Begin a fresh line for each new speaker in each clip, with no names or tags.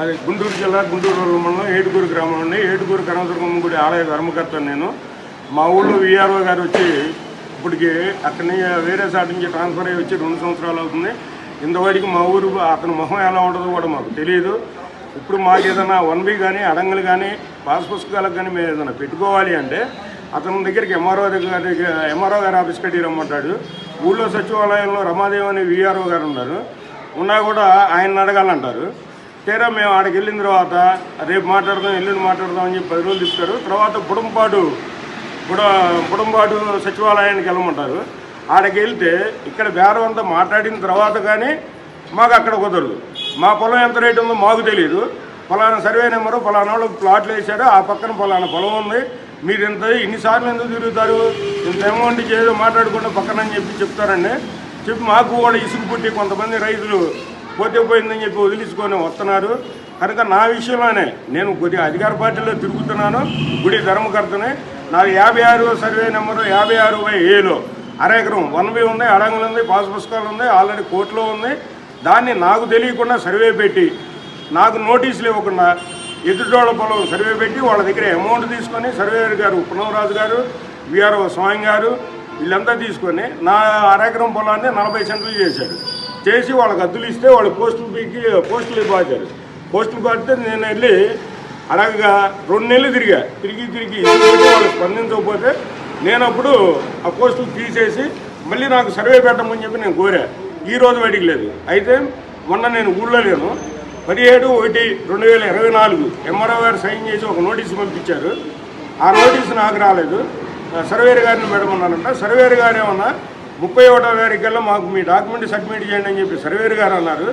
మరి గుంటూరు జిల్లా గుంటూరు మండలం ఏడుగురు గ్రామం నుండి ఏడుగురు కనవదుర్గమ్మ గుడి ఆలయ ధర్మకర్త నేను. మా ఊళ్ళో విఆర్ఓ గారు వచ్చి ఇప్పటికి అక్కడి వేరే సాటి నుంచి ట్రాన్స్ఫర్ అయ్యి వచ్చి రెండు సంవత్సరాలు అవుతుంది. ఇంతవరకు మా ఊరు అతని మొహం ఎలా ఉంటుందో కూడా మాకు తెలియదు. ఇప్పుడు మాకు ఏదైనా వన్ బి కానీ అడంగులు కానీ పాస్ పుస్తకాలకు కానీ మేము ఏదైనా పెట్టుకోవాలి అంటే అతని దగ్గరికి ఎంఆర్ఓ దగ్గర ఎంఆర్ఓ గారు ఆఫీస్ కట్టి రమ్మంటాడు. ఊళ్ళో సచివాలయంలో రమాదేవి అనే విఆర్ఓ గారు ఉన్నారు. ఉన్నా కూడా ఆయన అడగాలంటారు. తీరా మేము ఆడికి వెళ్ళిన తర్వాత రేపు మాట్లాడదాం ఎల్లుండి మాట్లాడదాం అని చెప్పి పది రోజులు ఇస్తారు తర్వాత బుడంపాడు బుడ బుడంపాడు సచివాలయానికి వెళ్ళమంటారు. ఆడికి వెళ్తే ఇక్కడ బేరం అంతా మాట్లాడిన తర్వాత కానీ మాకు అక్కడ కుదరదు. మా పొలం ఎంత రేటు ఉందో మాకు తెలియదు ఫలానా సర్వే నెంబరు ఫలానా వాళ్ళు ప్లాట్లు వేశారు. ఆ పక్కన ఫలానా పొలం ఉంది. మీరు ఇంత ఇన్నిసార్లు ఎందుకు తిరుగుతారు? ఇంత అమౌంట్ ఏదో మాట్లాడకుండా పక్కన అని చెప్పి చెప్తారండి. చెప్పి మాకు వాళ్ళు ఇసుగు పుట్టి కొంతమంది రైతులు పోతే పోయిందని చెప్పి వదిలించుకొని వస్తున్నారు. కనుక నా విషయంలోనే నేను కొద్దిగా అధికార పార్టీలో తిరుగుతున్నాను గుడి ధర్మకర్తని. నాకు యాభై ఆరు సర్వే నెంబరు యాభై ఆరు బై ఏలో అరెకరం వన్ బి ఉంది అడంగులు ఉంది పాస్ పుస్తకాలు ఉంది ఆల్రెడీ కోర్టులో ఉంది. దాన్ని నాకు తెలియకుండా సర్వే పెట్టి నాకు నోటీసులు ఇవ్వకుండా ఎదుటోళ్ళ పొలం సర్వే పెట్టి వాళ్ళ దగ్గర అమౌంట్ తీసుకొని సర్వేయర్ గారు పునవరాజు గారు విఆర్ఓ స్వామి గారు వీళ్ళంతా తీసుకొని నా అరెకరం పొలాన్ని నలభై సెంట్లు చేశారు. చేసి వాళ్ళకి అద్దులు ఇస్తే వాళ్ళు పోస్టులు పీకి పోస్టులు పాచారు పోస్టులు పాడితే నేను వెళ్ళి అడగగా రెండు నెలలు తిరిగా. తిరిగి తిరిగి వాళ్ళు స్పందించకపోతే నేను అప్పుడు ఆ పోస్టులు తీసేసి మళ్ళీ నాకు సర్వే పెట్టమని చెప్పి నేను కోరా. ఈ రోజు బయటికి లేదు. అయితే మొన్న నేను ఊళ్ళో లేను. పదిహేడు ఒకటి రెండు వేల ఇరవై నాలుగు ఎంఆర్ఓ గారు సైన్ చేసి ఒక నోటీసు పంపించారు. ఆ నోటీసు నాకు రాలేదు. సర్వేరు గారిని పెడమన్నానంట సర్వేరు గారు ఏమన్నా ముప్పై ఒకటో తారీఖు మాకు మీ డాక్యుమెంట్ సబ్మిట్ చేయండి అని చెప్పి సర్వేర్ గారు అన్నారు.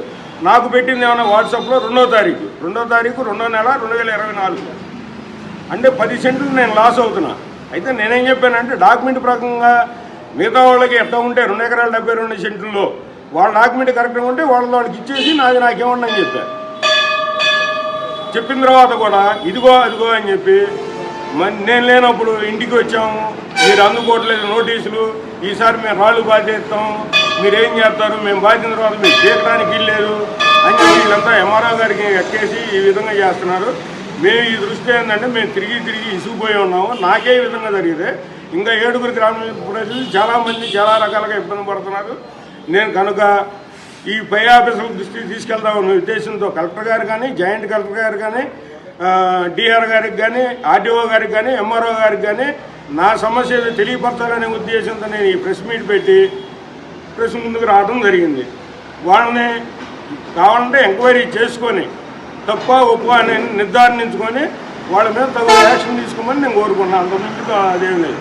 నాకు పెట్టింది ఏమన్నా వాట్సాప్లో రెండో తారీఖు. రెండో తారీఖు రెండో నెల రెండు వేల ఇరవై నాలుగు. అంటే పది సెంట్లు నేను లాస్ అవుతున్నా. అయితే నేనేం చెప్పానంటే డాక్యుమెంట్ ప్రకారంగా మిగతా వాళ్ళకి ఎట్లా ఉంటే రెండు ఎకరాల డెబ్బై రెండు సెంట్లలో వాళ్ళ డాక్యుమెంట్ కరెక్ట్గా ఉంటే వాళ్ళ వాళ్ళకి ఇచ్చేసి నాది నాకేమన్నా అని చెప్పా. చెప్పిన తర్వాత కూడా ఇదిగో అదిగో అని చెప్పి మరి నేను లేనప్పుడు ఇంటికి వచ్చాము. మీరు అందుకోవట్లేదు నోటీసులు ఈసారి మేము రాళ్ళు బాధ్యస్తాం మీరేం చేస్తారు? మేము బాధ్యత తర్వాత మీరు చేయడానికి వెళ్ళలేదు అని చెప్పి వీళ్ళంతా ఎంఆర్ఓ గారికి ఎక్కేసి ఈ విధంగా చేస్తున్నారు. మేము ఈ దృష్టి ఏంటంటే మేము తిరిగి తిరిగి ఇసుకుపోయి ఉన్నాము. నాకే ఈ విధంగా జరిగితే ఇంకా ఏడుగురు గ్రామ ప్రజలు చాలామంది చాలా రకాలుగా ఇబ్బంది పడుతున్నారు. నేను కనుక ఈ పై ఆఫీసుల దృష్టికి తీసుకెళ్దామన్న ఉద్దేశంతో కలెక్టర్ గారు కానీ జాయింట్ కలెక్టర్ గారు కానీ డిఆర్ గారికి కానీ ఆర్డీఓ గారికి కానీ ఎంఆర్ఓ గారికి కానీ నా సమస్య తెలియపరచాలనే ఉద్దేశంతో నేను ఈ ప్రెస్ మీట్ పెట్టి ప్రెస్ ముందుకు రావడం జరిగింది. వాళ్ళని కావాలంటే ఎంక్వైరీ చేసుకొని తప్ప ఒప్పు అని నిర్ధారించుకొని వాళ్ళ మీద తగు యాక్షన్ తీసుకోమని నేను కోరుకున్నాను అంతకుముందు అదేం లేదు.